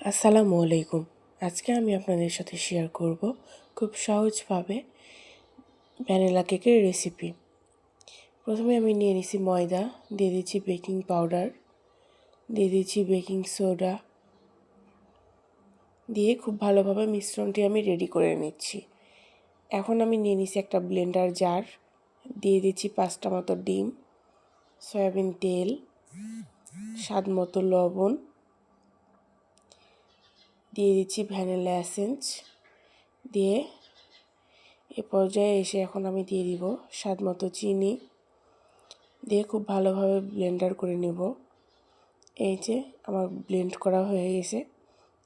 আসসালামু আলাইকুম। আজকে আমি আপনাদের সাথে শেয়ার করব খুব সহজভাবে ভ্যানিলা কেকের রেসিপি প্রথমে আমি নিয়ে নিছি ময়দা, দিয়ে দিচ্ছি বেকিং পাউডার দিয়ে দিচ্ছি বেকিং সোডা দিয়ে খুব ভালোভাবে মিশ্রণটি আমি রেডি করে নিচ্ছি। এখন আমি নিয়ে নিছি একটা ব্লেন্ডার জার দিয়ে দিচ্ছি পাঁচটা মতো ডিম, সয়াবিন তেল, স্বাদ মতো লবণ দিয়ে দিচ্ছি ভ্যানিলা অ্যাসেন্স দিয়ে। এ পর্যায়ে এসে এখন আমি দিয়ে দিব স্বাদ মতো চিনি দিয়ে খুব ভালোভাবে ব্লেন্ডার করে নেব। এই যে আমার ব্লেন্ড করা হয়ে গেছে।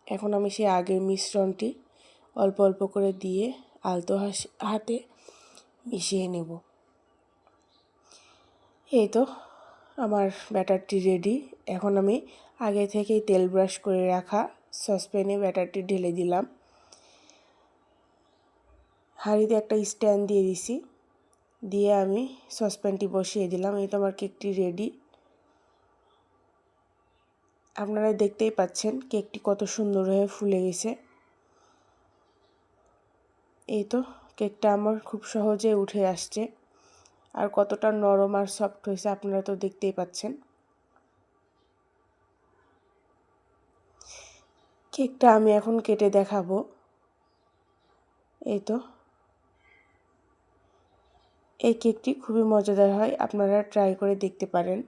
এখন আমি সেই আগের মিশ্রণটি অল্প অল্প করে দিয়ে আলতো হাতে মিশিয়ে নেব। এই তো আমার ব্যাটারটি রেডি। এখন আমি আগে থেকেই তেল ব্রাশ করে রাখা সসপ্যানে ব্যাটারটি ঢেলে দিলাম। হাঁড়িতে একটা স্ট্যান্ড দিয়ে দিছি। দিয়ে আমি সসপ্যানটি বসিয়ে দিলাম। এই তো আমার কেকটি রেডি। আপনারা দেখতেই পাচ্ছেন কেকটি কত সুন্দর হয়ে ফুলে গেছে। এই তো কেকটা আমার খুব সহজে উঠে আসছে। আর কতটা নরম আর সফট হয়েছে আপনারা তো দেখতেই পাচ্ছেন। কেকটা আমি এখন কেটে দেখাবো। এই তো এই কেকটি খুবই মজাদার হয়, আপনারা ট্রাই করে দেখতে পারেন।